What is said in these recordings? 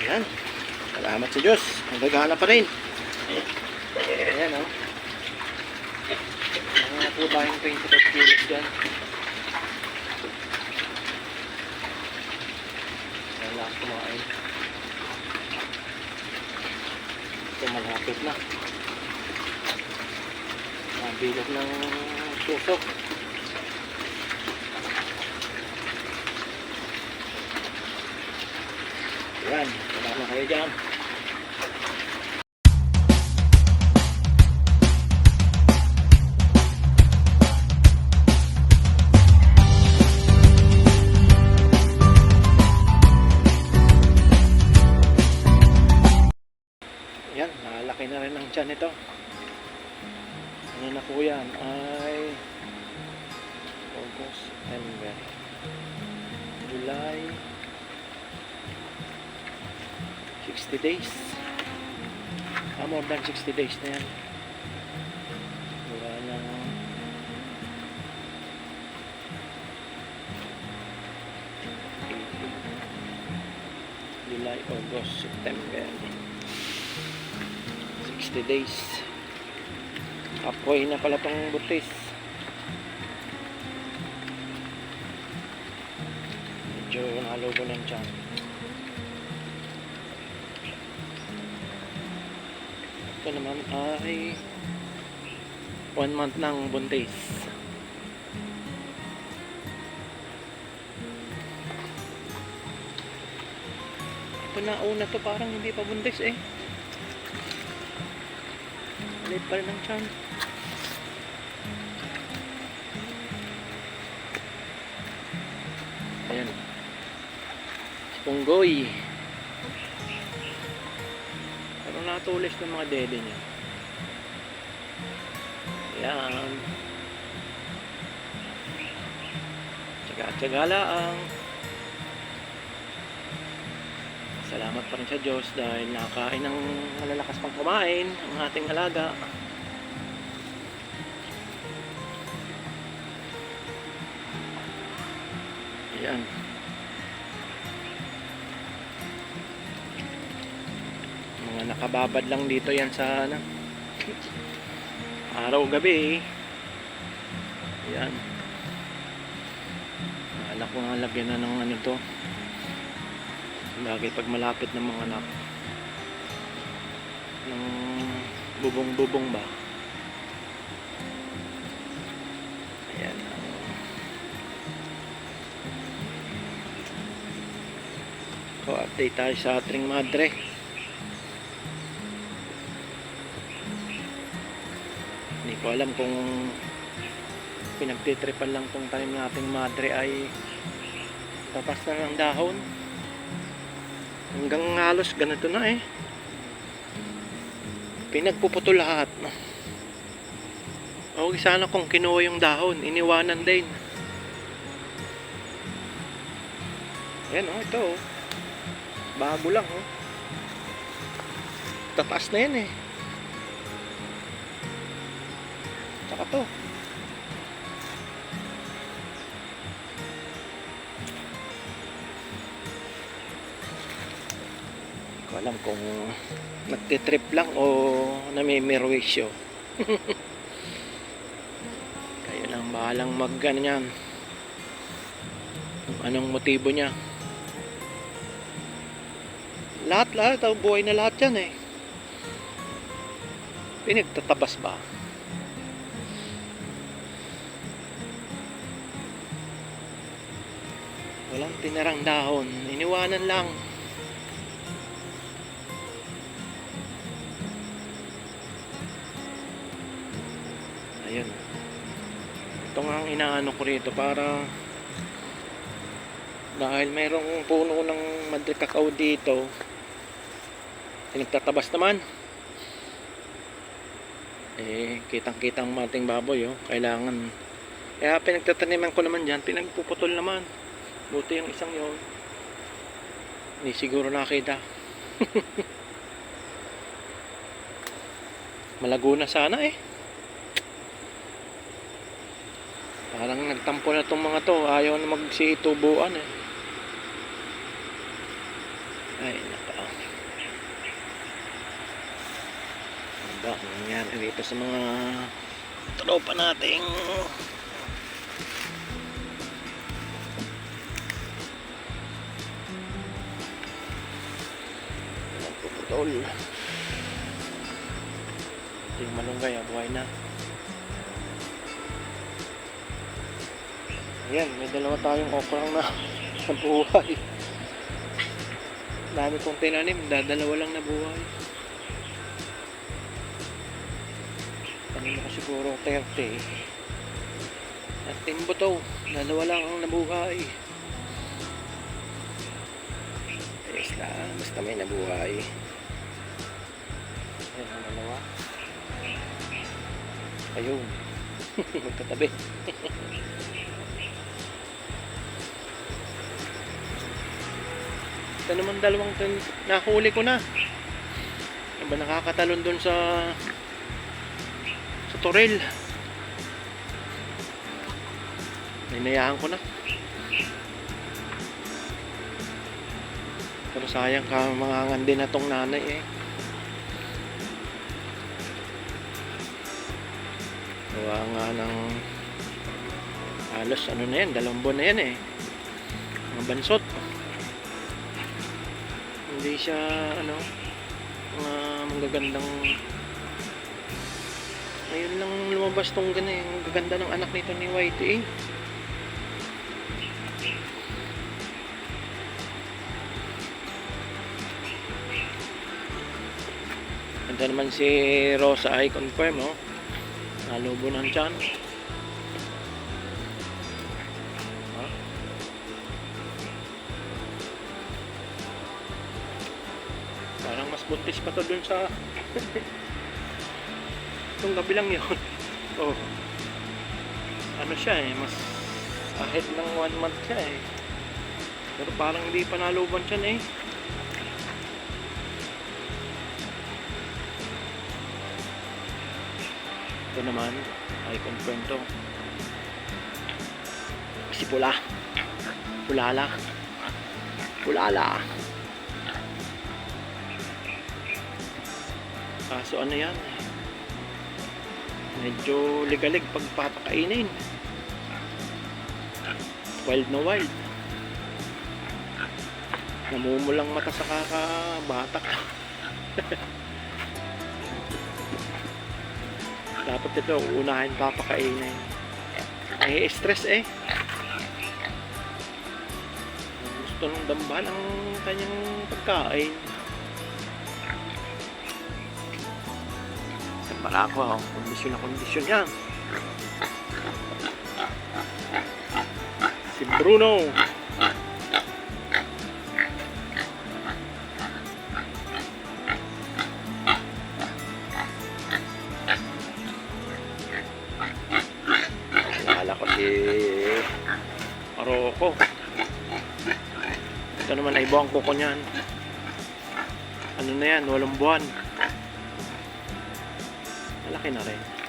Ayan. Salamat sa Diyos. Nagagana pa rin. Ayan, oh. Na po tayong 25 kilos dyan. Ayan lang kumain. Ito malapit na. Nabilog ng susok. Na kayo dyan. Yan, nakalaki na rin ang tiyan nito. 60 days. Ah, more than 60 days na yan. Wala na. July, August, September. 60 days. Apoy na pala tong butis. Medyo nalubo ng tiyan. Ito naman ay one month ng buntis. Ito na una to parang hindi pa buntis eh. Liit pa rin ang tiyan. Ayan. Punggoy. Pero natulis ng mga dede niya. Ayan. Tsaga-tsaga lang. Salamat pa rin sa Diyos dahil nakakain ng malalakas pang kumain ang ating alaga. Ayan. Mga nakababad lang dito yan sa ano, araw gabi. Ayan. Alam ko nga lagyan na ng ano to. Lagi pag malapit ng mga anak ng bubong-bubong ba ayan so update tayo sa ating madre ko alam kung pinagtitripan lang tong tanim nating madre ay tapas ng dahon Hanggang halos ganito na eh. Pinagpuputo lahat. O sana kung kinuha yung dahon, iniwanan din. Ayan oh, ito oh. Bago lang oh. Tataas na yan eh. Tsaka to. Hindi ko alam kung nagtitrip lang o namimirwisyo. Kayo lang bahalang mag ano yan. Anong motibo niya. Lahat lahat, buhay na lahat yan eh. Pinagtatabas ba? Walang tinarang dahon. Iniwanan lang. Ayun. Ito nga ang inaano ko rito para dahil mayroong puno ng madre cacao dito pinagtatabas naman eh kitang kitang mating baboy oh. kailangan kaya pinagtataniman ko naman dyan pinagpuputol naman Buti yung isang yun. Hindi siguro nakita. Malago na sana eh. Parang nagtampo na tong mga to. Ayaw na magsitubuan eh. Ay, naka. Ano ba? Nangyari dito sa mga tropa nating nagpuputol ito yung malunggay ah, buhay na. Ayan may dalawa tayong okrang na na buhay dami kong tinanim dadalawa lang na buhay kanina ko siguro 30 at timbo to dalawa lang ang nabuhay. Ayos lang basta may nabuhay ayun ang dalawa. Ayun. Magkatabi. Ito naman dalawang tin nahuli ko na. Ano ba nakakatalon dun sa sa Toril. Ninayaan ko na. Pero sayang ka mga ngandi na tong nanay eh gawa nga ng halos ano na yan dalawang buwan na yan eh. Mga bansot. Hindi siya ano mga magagandang ngayon lang lumabas tong gana eh ang gaganda ng anak nito ni Whitey eh Ito naman si Rosa ay confirm oh. Nalubo ng tiyan. Oh. Parang mas buntis pa to dun sa itong kabilang yun. Oh. Ano siya eh, mas ahead ng one month siya eh. Pero parang hindi pa naluban siya eh. Ito naman ay confirm to. Si Pula. Pulala. Pulala. Kaso ano yan? Medyo ligalig pag papakainin. Wild na wild. Namumulang mata sa kakabatak. dapat ito unahin papakainin. Ay stress eh. Gusto nung damban ang kanyang pagkain. Para ako kondisyon na kondisyon yan si Bruno Maroko. Ito naman ay buwang kuko niyan. Ano na yan, walang buwan. Malaki na rin.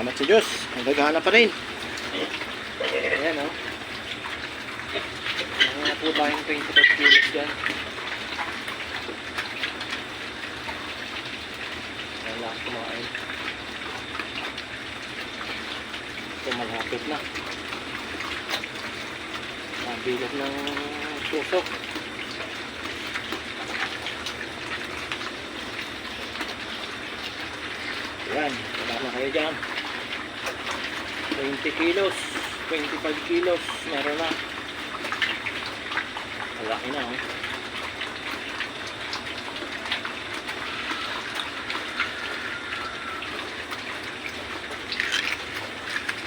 Salamat sa Diyos. Nagagana pa rin. Ayan o. Oh. Mga po tayong 25 kilos dyan. Ayan lang kumain. Ito malapit na. Nabilog ng tusok. Yan, wala na kayo dyan. 20 kilos, 25 kilos, meron na. Malaki na, oh.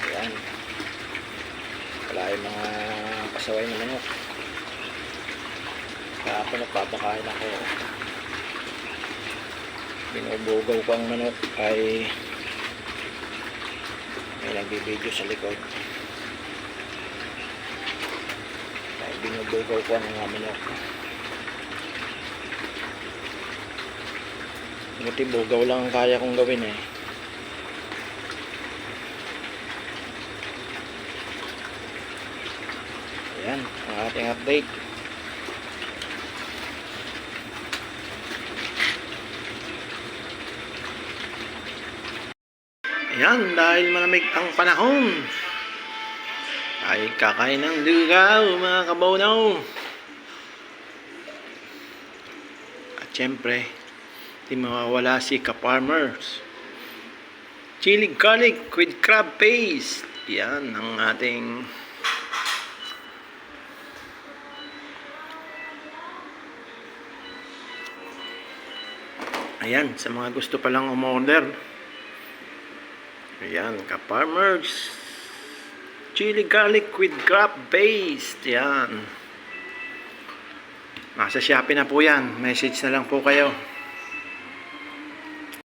Ayan. Wala yung mga pasaway na manok. Kaya ako nagpapakain ako. Binubugaw ko ang manok ay may nagbibideo sa likod. binubugaw ko ang mga manok. Buti bugaw lang ang kaya kong gawin eh. Ayan, ang ating update. Ayan, dahil malamig ang panahon. Ay kakain ng lugaw, mga kabonaw. At syempre, di mawawala si ka-farmers. Chili garlic with crab paste. Yan ang ating Ayan, sa mga gusto palang umorder. Ayan, ka-farmers. Chili garlic with crab paste. Yan. Nasa Shopee na po yan. Message na lang po kayo.